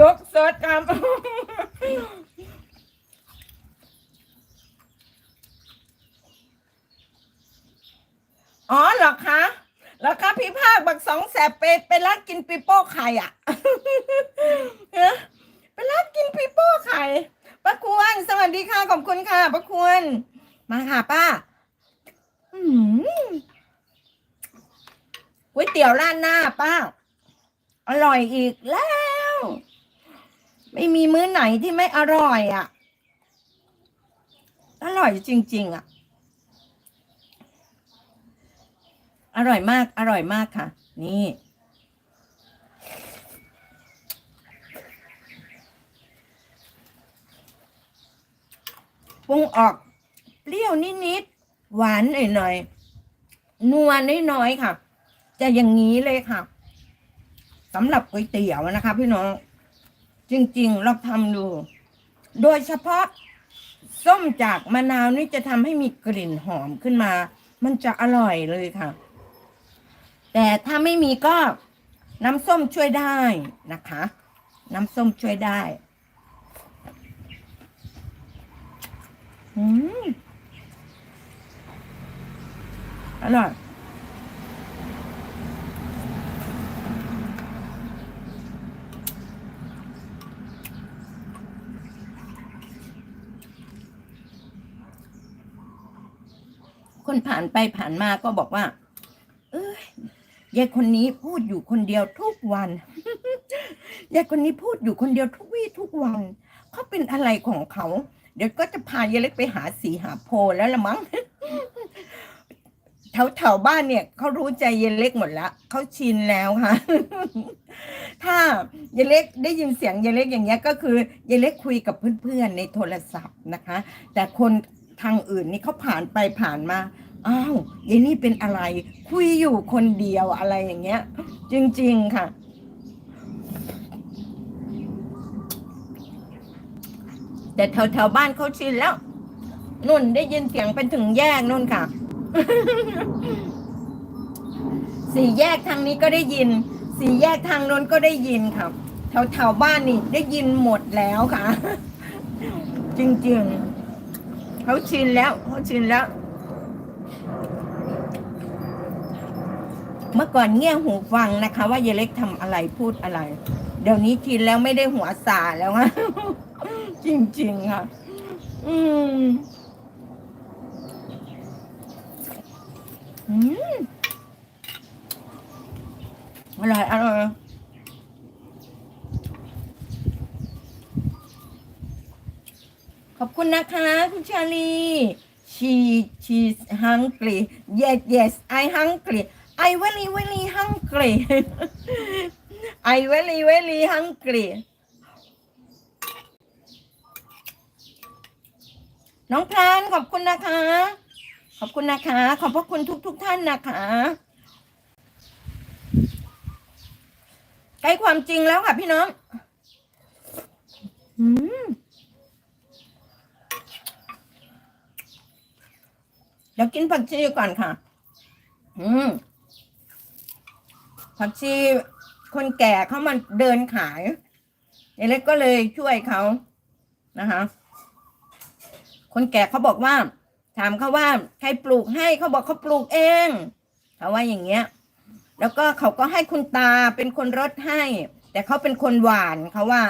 ยกสดครับอ๋อเหรอคะเหรอคะพี่ภาคบักสองแสบไปไปรักกินปีโป้ไข่อะเอ้อไปรักกินปีโป้ไข่ป้าควรสวัสดีค่ะ ขอบคุณค่ะป้าควรมาค่ะป้าก๋วยเตี๋ยวร้านหน้าป้า อร่อยอีกแล้ว ไม่มีมื้อไหนที่ไม่อร่อยอะ อร่อยจริง ๆอะ อร่อยมาก อร่อยมากค่ะ นี่ ปรุงออกเปรี้ยวนิดๆ หวานหน่อยๆ นัวน้อยๆ ค่ะ จะอย่างนี้เลยค่ะสำหรับก๋วยเตี๋ยวนะคะพี่น้อง จริงๆเราทำดู โดยเฉพาะส้มจากมะนาวนี่จะทำให้มีกลิ่นหอมขึ้นมา มันจะอร่อยเลยค่ะ แต่ถ้าไม่มีก็น้ำส้มช่วยได้นะคะ น้ำส้มช่วยได้อืมอร่อย คนผ่านไปผ่านมาก็บอกว่า เอ้ยยายคนนี้พูดอยู่คนเดียวทุกวันยายคนนี้พูดอยู่คนเดียวทุกวี่ทุกวันเขาเป็นอะไรของเขา เดี๋ยวก็จะพายายเล็กไปหาสีหาโพแล้วละมั้งแถวแถวบ้านเนี่ยเขารู้ใจยายเล็กหมดแล้วเขาชินแล้วค่ะ ถ้ายายเล็กได้ยินเสียงยายเล็กอย่างเงี้ยก็คือยายเล็กคุยกับเพื่อนๆในโทรศัพท์นะคะ แต่คน ทางอื่นนี่เขาผ่านไปผ่านมาอ้าวยายนี่เป็นอะไร คุยอยู่คนเดียวอะไรอย่างเงี้ย จริง ๆค่ะ แต่แถวแถวๆบ้านเขาชินแล้วนุ่นได้ยินเสียงเป็นถึงแยกนุ่นค่ะ สี่แยกทางนี้ก็ได้ยิน สี่แยกทางโน้นก็ได้ยินค่ะแถวแถวๆบ้านนี่ได้ยินหมดแล้วค่ะ จริง ๆ เขาชินแล้วเขาชินแล้ว เมื่อก่อนเงี่ยหูฟังนะคะ ว่ายายเล็กทำอะไรพูดอะไร เดี๋ยวนี้ชินแล้วไม่ได้หัวสาแล้วอะจริงๆค่ะ อืมอืมอร่อยอร่อย ขอบคุณนะคะ คุณชาลี she she's hungry yes yes I hungry I very very hungry I very very hungry น้องพรานขอบคุณนะคะ ขอบคุณนะคะ ขอบพระคุณทุกทุกท่านนะคะใกล้ความจริงแล้วค่ะพี่น้อง อืม ดี๋ยวกินผักชีก่อนค่ะ อืม ผักชีคนแก่เขามาเดินขายยายเล็กก็เลยช่วยเขานะคะ คนแก่เขาบอกว่า ถามเขาว่าใครปลูกให้เขาบอกเขาปลูกเองเขาว่าอย่างเงี้ย แล้วก็เขาก็ให้คุณตาเป็นคนรดให้ แต่เขาเป็นคนหวานเขาว่า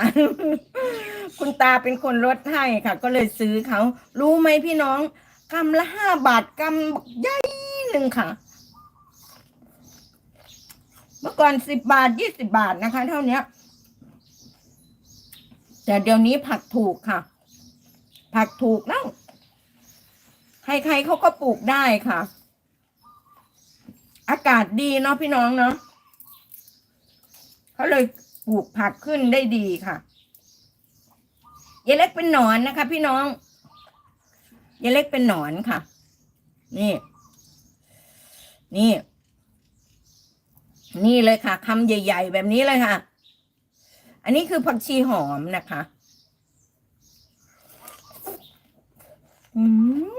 คุณตาเป็นคนรดให้ค่ะ ก็เลยซื้อเขา รู้ไหมพี่น้อง กำละห้าบาทกำบักใหญ่หนึ่งค่ะ เมื่อก่อนสิบบาทยี่สิบาทนะคะ เท่านี้แต่เดี๋ยวนี้ผักถูกค่ะ ผักถูกแล้วใครๆเขาก็ปลูกได้ค่ะ อากาศดีเนาะพี่น้องเนาะเขาเลยปลูกผักขึ้นได้ดีค่ะยายเล็กเป็นหนอนนะคะ พี่น้อง ยายเล็กเป็นหนอนค่ะ นี่ นี่ นี่เลยค่ะคำใหญ่ ๆ แบบนี้เลยค่ะ อันนี้คือผักชีหอมนะคะ อืม